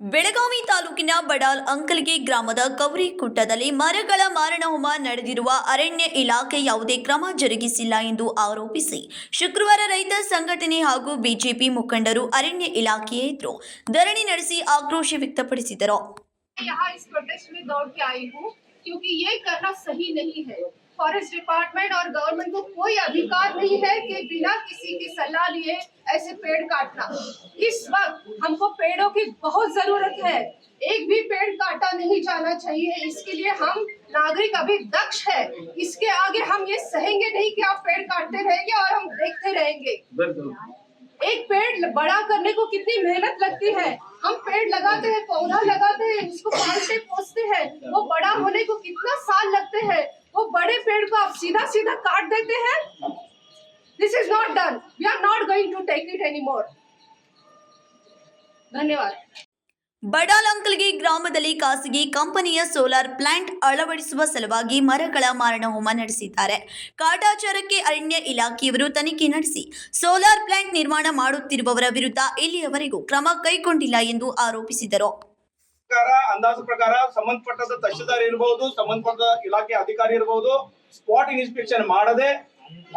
ಬೆಳಗಾವಿ ತಾಲೂಕಿನ ಬಡಾಲ್ ಅಂಕಲ್ಗೆ ಗ್ರಾಮದ ಕವರಿಕುಟ್ಟದಲ್ಲಿ ಮರಗಳ ಮಾರಣಹೋಮ ನಡೆದಿರುವ ಅರಣ್ಯ ಇಲಾಖೆ ಯಾವುದೇ ಕ್ರಮ ಜರುಗಿಸಿಲ್ಲ ಎಂದು ಆರೋಪಿಸಿ ಶುಕ್ರವಾರ ರೈತ ಸಂಘಟನೆ ಹಾಗೂ ಬಿಜೆಪಿ ಮುಖಂಡರು ಅರಣ್ಯ ಇಲಾಖೆಯ ಎದುರು ಧರಣಿ ನಡೆಸಿ ಆಕ್ರೋಶ ವ್ಯಕ್ತಪಡಿಸಿದರು. फॉरेस्ट डिपार्टमेंट और गवर्नमेंट को कोई अधिकार नहीं है कि बिना किसी की सलाह लिए ऐसे पेड़ काटना। इस वक्त हमको पेड़ों की बहुत ज़रूरत है। एक भी पेड़ काटा नहीं जाना चाहिए। इसके लिए हम नागरिक अभी दक्ष है। इसके आगे हम ये सहेंगे नहीं कि आप पेड़ काटते रहेंगे और हम देखते रहेंगे। एक पेड़ बड़ा करने को कितनी मेहनत लगती है? हम पेड़ लगाते हैं पौधा लगाते हैं उसको पालते पोसते हैं। वो बड़ा होने को कितना साल लगते हैं? वो बड़े पेड़ को आप सीधा सीधा काट देते हैं this is not done we are not going to take it any more धन्यवाद ಬಡಾಲ್ ಅಂಕಲ್ಗೆ ಗ್ರಾಮದಲ್ಲಿ ಖಾಸಗಿ ಕಂಪನಿಯ ಸೋಲಾರ್ ಪ್ಲಾಂಟ್ ಅಳವಡಿಸುವ ಸಲುವಾಗಿ ಮರಗಳ ಮಾರಣಹೋಮ ನಡೆಸಿದ್ದಾರೆ ಕಾಟಾಚಾರಕ್ಕೆ ಅರಣ್ಯ ಇಲಾಖೆಯವರು ತನಿಖೆ ನಡೆಸಿ ಸೋಲಾರ್ ಪ್ಲಾಂಟ್ ನಿರ್ಮಾಣ ಮಾಡುತ್ತಿರುವವರ ವಿರುದ್ಧ ಇಲ್ಲಿಯವರೆಗೂ ಕ್ರಮ ಕೈಗೊಂಡಿಲ್ಲ ಎಂದು ಆರೋಪಿಸಿದರು ಪ್ರಕಾರ, ಅಂದಾಜು ಪ್ರಕಾರ ಸಂಬಂಧಪಟ್ಟದ ತಹಶೀಲ್ದಾರ್ ಇರಬಹುದು ಸಂಬಂಧಪಟ್ಟ ಇಲಾಖೆ ಅಧಿಕಾರಿ ಇರಬಹುದು ಸ್ಪಾಟ್ ಇನ್ಸ್ಪೆಕ್ಷನ್ ಮಾಡದೆ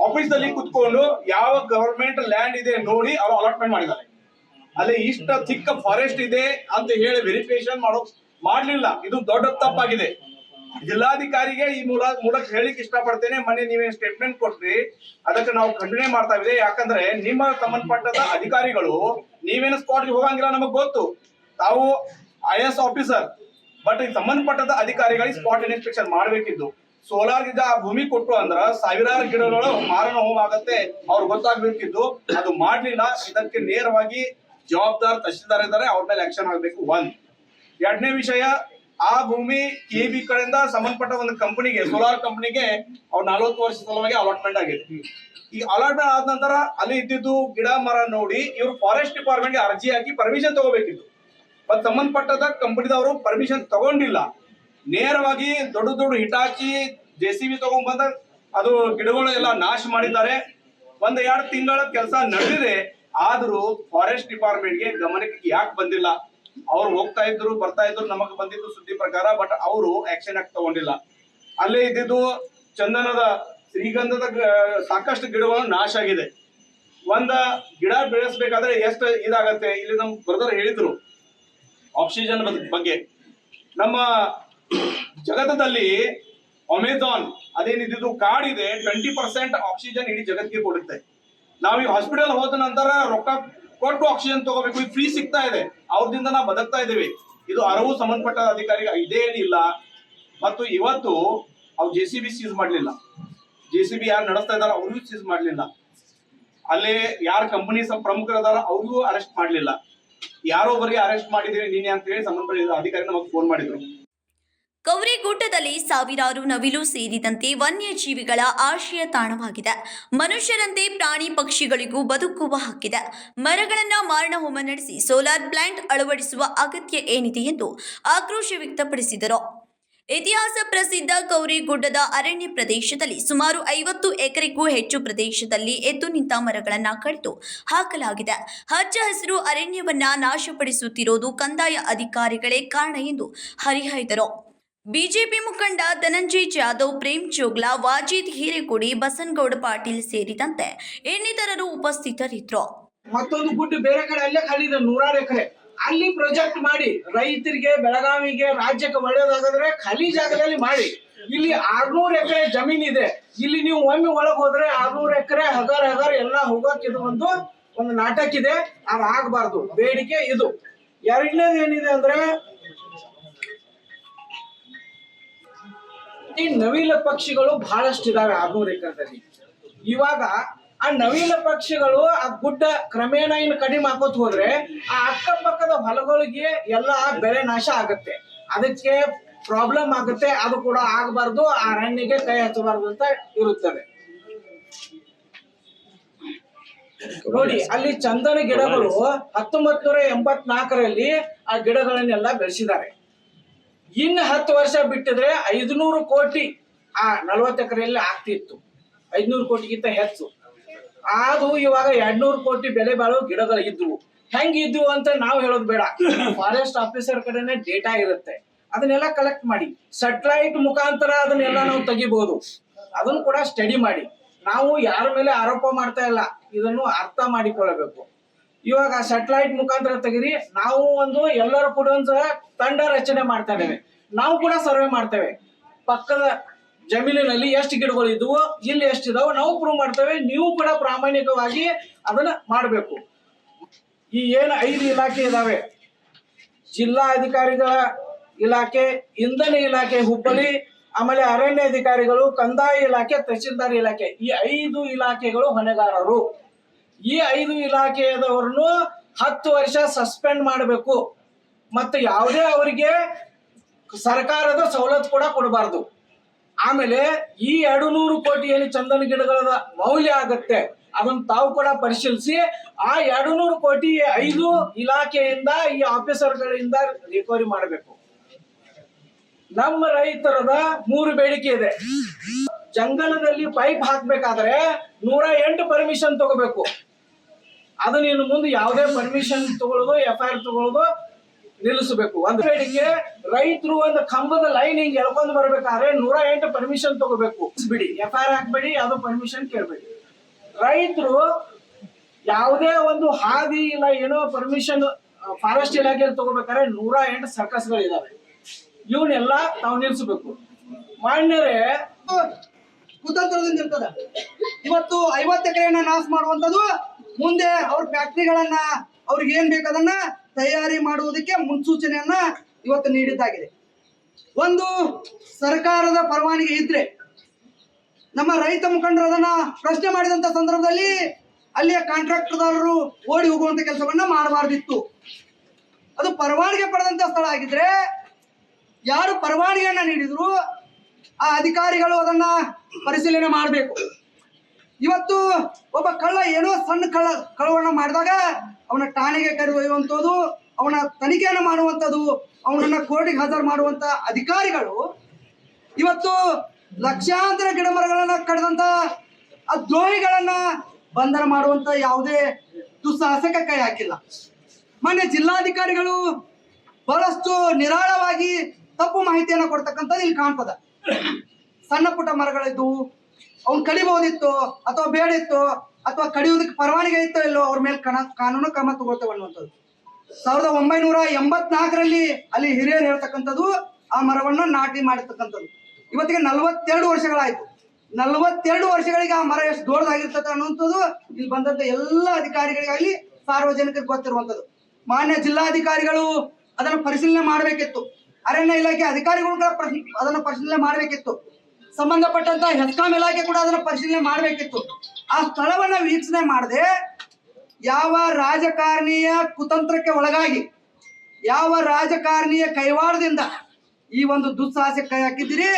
ಆಫೀಸ್ ಅಲ್ಲಿ ಕುತ್ಕೊಂಡು ಯಾವ ಗವರ್ಮೆಂಟ್ ಲ್ಯಾಂಡ್ ಇದೆ ನೋಡಿ ಅವ್ರು ಅಲಾಟ್ಮೆಂಟ್ ಮಾಡಿದ್ದಾರೆ. ಅಲ್ಲಿ ಇಷ್ಟ ಚಿಕ್ಕ ಫಾರೆಸ್ಟ್ ಇದೆ ಅಂತ ಹೇಳಿ ವೆರಿಫಿಕೇಶನ್ ಮಾಡೋ ಮಾಡ್ಲಿಲ್ಲ. ಇದು ದೊಡ್ಡ ತಪ್ಪಾಗಿದೆ. ಜಿಲ್ಲಾಧಿಕಾರಿಗೆ ಈ ಮೂಲ, ಮೂಲಕ ಹೇಳಿಕ್ ಇಷ್ಟಪಡ್ತೇನೆ. ಮೊನ್ನೆ ನೀವೇನ್ ಸ್ಟೇಟ್ಮೆಂಟ್ ಕೊಟ್ರಿ. ಅದಕ್ಕೆ ನಾವು ಖಂಡನೆ ಮಾಡ್ತಾ ಇದೆ ಯಾಕಂದ್ರೆ ನಿಮ್ಮ ಸಂಬಂಧಪಟ್ಟದ ಅಧಿಕಾರಿಗಳು ನೀವೇನು ಸ್ಪಾಟ್ಗೆ ಹೋಗಂಗಿಲ್ಲ ನಮಗ್ ಗೊತ್ತು. ತಾವು ಐ ಎಸ್ ಆಫೀಸರ್ ಬಟ್ ಈ ಸಂಬಂಧಪಟ್ಟದ ಅಧಿಕಾರಿಗಳಿಗೆ ಸ್ಪಾಟ್ ಇನ್ಸ್ಪೆಕ್ಷನ್ ಮಾಡಬೇಕಿದ್ದು ಸೋಲಾರ್ ಆ ಭೂಮಿ ಕೊಟ್ಟು ಅಂದ್ರ ಸಾವಿರಾರು ಗಿಡಗಳು ಮಾರಣ ಹೋಮ ಆಗತ್ತೆ ಅವ್ರು ಗೊತ್ತಾಗ್ಬೇಕಿದ್ದು ಅದು ಮಾಡ್ಲಿಲ್ಲ. ಇದಕ್ಕೆ ನೇರವಾಗಿ ಜವಾಬ್ದಾರ ತಹಶೀಲ್ದಾರ್ ಇದ್ದಾರೆ. ಅವ್ರ ಮೇಲೆ ಆಕ್ಷನ್ ಆಗ್ಬೇಕು. ಒಂದ್ ಎರಡನೇ ವಿಷಯ, ಆ ಭೂಮಿ ಕೆ ಬಿ ಕಡೆಯಿಂದ ಸಂಬಂಧಪಟ್ಟ ಒಂದು ಕಂಪನಿಗೆ ಸೋಲಾರ್ ಕಂಪನಿಗೆ ಅವ್ರ ನಲವತ್ತು ವರ್ಷ ಸಲುವಾಗಿ ಅಲಾಟ್ಮೆಂಟ್ ಆಗಿದೆ ಈ ಅಲಾಟ್ಮೆಂಟ್ ಆದ ನಂತರ ಅಲ್ಲಿ ಇದ್ದಿದ್ದು ಗಿಡ ಮರ ನೋಡಿ ಇವ್ರು ಫಾರೆಸ್ಟ್ ಡಿಪಾರ್ಟ್ಮೆಂಟ್ಗೆ ಅರ್ಜಿ ಹಾಕಿ ಪರ್ಮಿಷನ್ ತಗೋಬೇಕಿತ್ತು. ಮತ್ ಸಂಬಂಧಪಟ್ಟದ ಕಂಪನಿದವರು ಪರ್ಮಿಷನ್ ತಗೊಂಡಿಲ್ಲ. ನೇರವಾಗಿ ದೊಡ್ಡ ದೊಡ್ಡ ಹಿಟಾಚಿ ಜೆ ಸಿ ಬಿ ತಗೊಂಡ್ಬಂದ ಅದು ಗಿಡಗಳು ಎಲ್ಲ ನಾಶ ಮಾಡಿದ್ದಾರೆ. ಒಂದ್ ಎರಡು ತಿಂಗಳ ಕೆಲಸ ನಡೆದಿದೆ. ಆದ್ರೂ ಫಾರೆಸ್ಟ್ ಡಿಪಾರ್ಟ್ಮೆಂಟ್ಗೆ ಗಮನಕ್ಕೆ ಯಾಕೆ ಬಂದಿಲ್ಲ? ಅವ್ರು ಹೋಗ್ತಾ ಇದ್ರು, ಬರ್ತಾ ಇದ್ರು, ನಮಗೆ ಬಂದಿದ್ದು ಸುದ್ದಿ ಪ್ರಕಾರ ಬಟ್ ಅವರು ಆಕ್ಷನ್ ಆಗಿ ತಗೊಂಡಿಲ್ಲ? ಅಲ್ಲೇ ಇದ್ದಿದ್ದು ಚಂದನದ, ಶ್ರೀಗಂಧದ ಸಾಕಷ್ಟು ಗಿಡಗಳು ನಾಶ ಆಗಿದೆ. ಒಂದ ಗಿಡ ಬೆಳೆಸ್ಬೇಕಾದ್ರೆ ಎಷ್ಟು ಇದಾಗತ್ತೆ? ಇಲ್ಲಿ ನಮ್ ಬ್ರದರ್ ಹೇಳಿದ್ರು. ಆಕ್ಸಿಜನ್ ಬಗ್ಗೆ. ನಮ್ಮ ಜಗತ್ತದಲ್ಲಿ ಅಮೆಜಾನ್ ಅದೇನಿದ್ದು ಕಾಡಿದೆ ಟ್ವೆಂಟಿ ಪರ್ಸೆಂಟ್ ಆಕ್ಸಿಜನ್ ಇಡೀ ಜಗತ್ತಿಗೆ ಕೊಡುತ್ತೆ. ನಾವು ಈ ಹಾಸ್ಪಿಟಲ್ ಹೋದ ನಂತರ ರೊಕ್ಕ ಕೊಟ್ಟು ಆಕ್ಸಿಜನ್ ತಗೋಬೇಕು ಈ ಫ್ರೀ ಸಿಗ್ತಾ ಇದೆ. ಅವ್ರದಿಂದ ನಾವು ಬದುಕ್ತಾ ಇದ್ದೀವಿ. ಇದು ಅರವು ಸಂಬಂಧಪಟ್ಟ ಅಧಿಕಾರಿಗೆ ಇದೇ ಏನಿಲ್ಲ ಮತ್ತು ಇವತ್ತು ಅವ್ರು ಜೆ ಸಿ ಬಿ ಸೀಸ್ ಮಾಡಲಿಲ್ಲ. ಜೆ ಸಿ ಬಿ ಯಾರು ನಡೆಸ್ತಾ ಇದಾರ ಅವ್ರಿಗೂ ಸೀಸ್ ಮಾಡಲಿಲ್ಲ. ಅಲ್ಲಿ ಯಾರ ಕಂಪನಿ ಪ್ರಮುಖರದಾರ ಅವ್ರಿಗೂ ಅರೆಸ್ಟ್ ಮಾಡಲಿಲ್ಲ. ಯಾರೋ ಅರೆಸ್ಟ್ ಮಾಡಿದ್ರೆ ನೀನೆ ಅಂತ ಹೇಳಿ ಸಂಬಂಧಪಟ್ಟ ಅಧಿಕಾರಿ ನಮಗೆ ಫೋನ್ ಮಾಡಿದ್ರು. ಕೌರಿಗುಡ್ಡದಲ್ಲಿ ಸಾವಿರಾರು ನವಿಲು ಸೇರಿದಂತೆ ವನ್ಯಜೀವಿಗಳ ಆಶ್ರಯ ತಾಣವಾಗಿದೆ. ಮನುಷ್ಯರಂತೆ ಪ್ರಾಣಿ ಪಕ್ಷಿಗಳಿಗೂ ಬದುಕುವ ಹಕ್ಕಿದೆ. ಮರಗಳನ್ನು ಮಾರಣ ಹೋಮ ನಡೆಸಿ ಸೋಲಾರ್ ಪ್ಲಾಂಟ್ ಅಳವಡಿಸುವ ಅಗತ್ಯ ಏನಿದೆ ಎಂದು ಆಕ್ರೋಶ ವ್ಯಕ್ತಪಡಿಸಿದರು. ಇತಿಹಾಸ ಪ್ರಸಿದ್ಧ ಕೌರಿಗುಡ್ಡದ ಅರಣ್ಯ ಪ್ರದೇಶದಲ್ಲಿ ಸುಮಾರು ಐವತ್ತು ಎಕರೆಗೂ ಹೆಚ್ಚು ಪ್ರದೇಶದಲ್ಲಿ ಎದ್ದು ನಿಂತ ಮರಗಳನ್ನ ಕಡಿದು ಹಾಕಲಾಗಿದೆ. ಹಚ್ಚ ಹಸಿರು ಅರಣ್ಯವನ್ನ ನಾಶಪಡಿಸುತ್ತಿರೋದು ಕಂದಾಯ ಅಧಿಕಾರಿಗಳೇ ಕಾರಣ ಎಂದು ಹರಿಹಾಯ್ದರು. ಬಿಜೆಪಿ ಮುಖಂಡ ಧನಂಜಯ್ ಜಾಧವ್, ಪ್ರೇಮ್ ಚೋಗ್ಲಾ ವಾಜೀದ್ ಹಿರೇಕೊಡಿ, ಬಸನಗೌಡ ಪಾಟೀಲ್ ಸೇರಿದಂತೆ ಇನ್ನಿತರರು ಉಪಸ್ಥಿತರಿದ್ರು ಮತ್ತೊಂದು ಗುಡ್ಡ ಬೇರೆ ಕಡೆ ಅಲ್ಲೇ ನೂರಾರು ಎಕರೆ. ಅಲ್ಲಿ ಪ್ರೊಜೆಕ್ಟ್ ಮಾಡಿ, ರೈತರಿಗೆ, ಬೆಳಗಾವಿಗೆ, ರಾಜ್ಯಕ್ಕೆ ಒಳ್ಳೇದಾಗದ್ರೆ ಖಾಲಿ ಜಾಗದಲ್ಲಿ ಮಾಡಿ. ಇಲ್ಲಿ ಆರ್ನೂರ್ ಎಕರೆ ಜಮೀನ್ ಇದೆ. ಇಲ್ಲಿ ನೀವು ಒಮ್ಮೆ ಒಳಗ್ ಹೋದ್ರೆ ಆರ್ನೂರ್ ಎಕರೆ, ಹಗರ್ ಹಗರ್ ಎಲ್ಲ ಹೋಗಕ್ ಇದು ಒಂದು ಒಂದು ನಾಟಕ ಇದೆ ಅದು ಆಗ್ಬಾರ್ದು. ಬೇಡಿಕೆ ಇದು. ಎರಡನೇದು ಏನಿದೆ ಅಂದ್ರೆ, ಈ ನವಿಲ ಪಕ್ಷಿಗಳು ಬಹಳಷ್ಟು ಇದಾವೆ ಆರ್ನೂರ್ ಎಕರೆದಲ್ಲಿ. ಇವಾಗ ಆ ನವೀನ ಪಕ್ಷಿಗಳು ಆ ಗುಡ್ಡ ಕ್ರಮೇಣ ಇನ್ನು ಕಡಿಮೆ ಹಾಕೋತ್ ಹೋದ್ರೆ ಆ ಅಕ್ಕಪಕ್ಕದ ಹೊಲಗಳಿಗೆ ಎಲ್ಲ ಬೆಳೆ ನಾಶ ಆಗುತ್ತೆ. ಅದಕ್ಕೆ ಪ್ರಾಬ್ಲಮ್ ಆಗುತ್ತೆ. ಅದು ಕೂಡ ಆಗಬಾರ್ದು. ಆ ಅರಣ್ಯಗೆ ಕೈ ಹಚ್ಚಬಾರ್ದು ಅಂತ ಇರುತ್ತದೆ. ನೋಡಿ, ಅಲ್ಲಿ ಚಂದನ ಗಿಡಗಳು ಹತ್ತೊಂಬತ್ ನೂರ ಎಂಬತ್ನಾಲ್ಕರಲ್ಲಿ ಆ ಗಿಡಗಳನ್ನೆಲ್ಲ ಬೆಳೆಸಿದ್ದಾರೆ. ಇನ್ನು ಹತ್ತು ವರ್ಷ ಬಿಟ್ಟಿದ್ರೆ ಐದುನೂರು ಕೋಟಿ ಆ ನಲವತ್ತು ಎಕರೆಯಲ್ಲಿ ಆಗ್ತಿತ್ತು. ಐದ್ನೂರು ಕೋಟಿಗಿಂತ ಹೆಚ್ಚು. ಅದು ಇವಾಗ ಎರಡ್ನೂರು ಕೋಟಿ ಬೆಲೆ ಬಾಳೋ ಗಿಡಗಳು ಇದ್ವು ಹೆಂಗಿದ್ವು ಅಂತ ನಾವು ಹೇಳೋದು ಬೇಡ. ಫಾರೆಸ್ಟ್ ಆಫೀಸರ್ ಕಡೆನೆ ಡೇಟಾ ಇರುತ್ತೆ. ಅದನ್ನೆಲ್ಲ ಕಲೆಕ್ಟ್ ಮಾಡಿ. ಸೆಟಲೈಟ್ ಮುಖಾಂತರ ಅದನ್ನೆಲ್ಲ ನಾವು ತೆಗಿಬಹುದು ಅದನ್ನು ಕೂಡ ಸ್ಟಡಿ ಮಾಡಿ. ನಾವು ಯಾರ ಮೇಲೆ ಆರೋಪ ಮಾಡ್ತಾ ಇಲ್ಲ. ಇದನ್ನು ಅರ್ಥ ಮಾಡಿಕೊಳ್ಳಬೇಕು. ಇವಾಗ ಸೆಟಲೈಟ್ ಮುಖಾಂತರ ತೆಗಿರಿ ನಾವು ಒಂದು ಎಲ್ಲರೂ ಕೂಡ ಒಂದು ತಂಡ ರಚನೆ ಮಾಡ್ತಾ ಇದ್ದೇವೆ. ನಾವು ಕೂಡ ಸರ್ವೆ ಮಾಡ್ತೇವೆ. ಪಕ್ಕದ ಜಮೀನಿನಲ್ಲಿ ಎಷ್ಟು ಗಿಡಗಳು ಇದ್ವು, ಇಲ್ಲಿ ಎಷ್ಟು ಇದಾವೆ ನಾವು ಪ್ರೂವ್ ಮಾಡ್ತೇವೆ, ನೀವು ಕೂಡ ಪ್ರಾಮಾಣಿಕವಾಗಿ ಅದನ್ನ ಮಾಡಬೇಕು. ಈ ಏನು ಐದು ಇಲಾಖೆ ಇದಾವೆ? ಜಿಲ್ಲಾ ಅಧಿಕಾರಿಗಳ ಇಲಾಖೆ, ಇಂಧನ ಇಲಾಖೆ, ಹುಬ್ಬಳ್ಳಿ, ಆಮೇಲೆ ಅರಣ್ಯ ಅಧಿಕಾರಿಗಳು, ಕಂದಾಯ ಇಲಾಖೆ ತಹಸೀಲ್ದಾರ್ ಇಲಾಖೆ. ಈ ಐದು ಇಲಾಖೆಗಳು ಹೊಣೆಗಾರರು. ಈ ಐದು ಇಲಾಖೆಯದವ್ರನ್ನು ಹತ್ತು ವರ್ಷ ಸಸ್ಪೆಂಡ್ ಮಾಡಬೇಕು. ಮತ್ತೆ ಯಾವುದೇ ಅವರಿಗೆ ಸರ್ಕಾರದ ಸವಲತ್ತು ಕೂಡ ಕೊಡಬಾರ್ದು. ಆಮೇಲೆ ಈ ಎರಡು ನೂರು ಕೋಟಿ ಏನು ಚಂದನ ಗಿಡಗಳ ಮೌಲ್ಯ ಆಗತ್ತೆ. ಅದನ್ನ ತಾವು ಕೂಡ ಪರಿಶೀಲಿಸಿ, ಆ ಎರಡು ನೂರು ಕೋಟಿ ಐದು ಇಲಾಖೆಯಿಂದ, ಈ ಆಫೀಸರ್ಗಳಿಂದ ರಿಕವರಿ ಮಾಡಬೇಕು. ನಮ್ಮ ರೈತರದ ಮೂರು ಬೇಡಿಕೆ ಇದೆ. ಜಂಗಲದಲ್ಲಿ ಪೈಪ್ ಹಾಕ್ಬೇಕಾದ್ರೆ ನೂರ ಎಂಟು ಪರ್ಮಿಷನ್ ತಗೋಬೇಕು. ಅದನ್ನ ಇನ್ನು ಮುಂದೆ ಯಾವುದೇ ಪರ್ಮಿಷನ್ ತಗೊಳ್ಳೋದು ಎಫ್ ಐ ಆರ್ ತಗೊಳ್ಳೋದು ನಿಲ್ಲಿಸಬೇಕು. ಒಂದು ಬೇಡಿಕೆ ರೈತರು ಒಂದು ಕಂಬದ ಲೈನ್ ಹಿಂಗ್ ಎಳ್ಕೊಂಡ್ ಬರ್ಬೇಕಾದ್ರೆ ನೂರ ಎಂಟು ಪರ್ಮಿಷನ್ ತಗೋಬೇಕು. ಬಿಡಿ. ಎಫ್ ಐ ಆರ್ ಹಾಕ್ಬೇಡಿ ಅದು ಪರ್ಮಿಷನ್ ಕೇಳ್ಬೇಡಿ. ರೈತರು ಯಾವುದೇ ಒಂದು ಹಾದಿ ಇಲ್ಲ ಏನೋ ಪರ್ಮಿಷನ್ ಫಾರೆಸ್ಟ್ ಇಲಾಖೆಯಲ್ಲಿ ತಗೋಬೇಕಾದ್ರೆ ನೂರ ಎಂಟು ಸರ್ಕಸ್ಗಳಿದಾವೆ ಇವನ್ನೆಲ್ಲ ನಾವು ನಿಲ್ಲಿಸಬೇಕು. ಮಾನ್ಯರೇ ಕುತಂತ್ರದಿಂದ ಇರ್ತದ. ಇವತ್ತು ಐವತ್ತು ಎಕರೆಯನ್ನ ನಾಶ ಮಾಡುವಂತದ್ದು ಮುಂದೆ ಅವ್ರ ಫ್ಯಾಕ್ಟ್ರಿಗಳನ್ನ ಅವ್ರಿಗೆ ಏನ್ ಬೇಕದನ್ನ ತಯಾರಿ ಮಾಡುವುದಕ್ಕೆ ಮುನ್ಸೂಚನೆಯನ್ನ ಇವತ್ತು ನೀಡಿದ್ದಾಗಿದೆ. ಒಂದು, ಸರ್ಕಾರದ ಪರವಾನಗಿ ಇದ್ರೆ, ನಮ್ಮ ರೈತ ಮುಖಂಡರು ಅದನ್ನ ಪ್ರಶ್ನೆ ಮಾಡಿದಂತ ಸಂದರ್ಭದಲ್ಲಿ ಅಲ್ಲಿಯ ಕಾಂಟ್ರಾಕ್ಟರ್ದಾರರು ಓಡಿ ಹೋಗುವಂತ ಕೆಲಸವನ್ನ ಮಾಡಬಾರ್ದಿತ್ತು. ಅದು ಪರವಾನಿಗೆ ಪಡೆದಂತ ಸ್ಥಳ ಆಗಿದ್ರೆ, ಯಾರು ಪರವಾನಿಗೆಯನ್ನ ನೀಡಿದ್ರು, ಆ ಅಧಿಕಾರಿಗಳು ಅದನ್ನ ಪರಿಶೀಲನೆ ಮಾಡಬೇಕು. ಇವತ್ತು ಒಬ್ಬ ಕಳ್ಳ ಏನೋ ಸಣ್ಣ ಕಳ್ಳ ಕಳವಳ ಮಾಡಿದಾಗ ಅವನ ಠಾಣೆಗೆ ಕರೆದೊಯ್ಯುವಂಥದ್ದು ಅವನ ತನಿಖೆಯನ್ನು ಮಾಡುವಂಥದ್ದು, ಅವನನ್ನ ಕೋರ್ಟಿಗೆ ಹಾಜರು ಮಾಡುವಂತ ಅಧಿಕಾರಿಗಳು ಇವತ್ತು ಲಕ್ಷಾಂತರ ಗಿಡ ಮರಗಳನ್ನ ಕಡಿದಂತ ಆ ದ್ರೋಹಿಗಳನ್ನ ಬಂಧನ ಮಾಡುವಂತ ಯಾವುದೇ ದುಸ್ಸಾಹಸಕ್ಕೆ ಕೈ ಹಾಕಿಲ್ಲ. ಮೊನ್ನೆ ಜಿಲ್ಲಾಧಿಕಾರಿಗಳು ಬಹಳಷ್ಟು ನಿರಾಳವಾಗಿ ತಪ್ಪು ಮಾಹಿತಿಯನ್ನ ಕೊಡ್ತಕ್ಕಂಥದ್ದು ಇಲ್ಲಿ ಕಾಣ್ತದ. ಸಣ್ಣ ಪುಟ್ಟ ಮರಗಳಿದ್ವು ಅವ್ನ್ ಕಡಿಬಹುದಿತ್ತು ಅಥವಾ ಬೇಡಿತ್ತು ಅಥವಾ ಕಡಿಯೋದಕ್ಕೆ ಪರವಾನಿಗೆ ಇತ್ತೋ ಇಲ್ಲೋ ಅವ್ರ ಮೇಲೆ ಕಣ ಕಾನೂನು ಕ್ರಮ ತಗೊಳ್ತೇವೆ ಅನ್ನುವಂಥದ್ದು. ಸಾವಿರದ ಒಂಬೈನೂರ ಎಂಬತ್ನಾಲ್ಕರಲ್ಲಿ ಅಲ್ಲಿ ಹಿರಿಯರು ಹೇಳ್ತಕ್ಕಂಥದ್ದು ಆ ಮರವನ್ನು ನಾಟಿ ಮಾಡಿರ್ತಕ್ಕಂಥದ್ದು. ಇವತ್ತಿಗೆ ನಲವತ್ತೆರಡು ವರ್ಷಗಳಾಯ್ತು. ನಲವತ್ತೆರಡು ವರ್ಷಗಳಿಗೆ ಆ ಮರ ಎಷ್ಟು ದೊಡ್ಡದಾಗಿರ್ತದೆ ಅನ್ನುವಂಥದ್ದು ಇಲ್ಲಿ ಬಂದಂತ ಎಲ್ಲ ಅಧಿಕಾರಿಗಳಿಗಾಗಲಿ ಸಾರ್ವಜನಿಕರಿಗೆ ಗೊತ್ತಿರುವಂಥದ್ದು. ಮಾನ್ಯ ಜಿಲ್ಲಾಧಿಕಾರಿಗಳು ಅದನ್ನು ಪರಿಶೀಲನೆ ಮಾಡಬೇಕಿತ್ತು. ಅರಣ್ಯ ಇಲಾಖೆ ಅಧಿಕಾರಿಗಳು ಕೂಡ ಅದನ್ನು ಪರಿಶೀಲನೆ ಮಾಡಬೇಕಿತ್ತು. ಸಂಬಂಧಪಟ್ಟಂತ ಹೆಸ್ಕಾಂ ಇಲಾಖೆ ಕೂಡ ಅದನ್ನ ಪರಿಶೀಲನೆ ಮಾಡಬೇಕಿತ್ತು. ಆ ಸ್ಥಳವನ್ನ ವೀಕ್ಷಣೆ ಮಾಡದೆ ಯಾವ ರಾಜಕಾರಣಿಯ ಕುತಂತ್ರಕ್ಕೆ ಒಳಗಾಗಿ, ಯಾವ ರಾಜಕಾರಣಿಯ ಕೈವಾಡದಿಂದ ಈ ಒಂದು ದುಸ್ಸಾಹಸಕ್ಕೆ ಕೈ ಹಾಕಿದ್ದೀರಿ?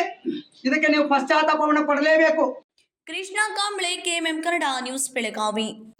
ಇದಕ್ಕೆ ನೀವು ಪಶ್ಚಾತ್ತಾಪವನ್ನು ಪಡಲೇಬೇಕು. Krishna Kamble, KMM Kannada news Belagavi.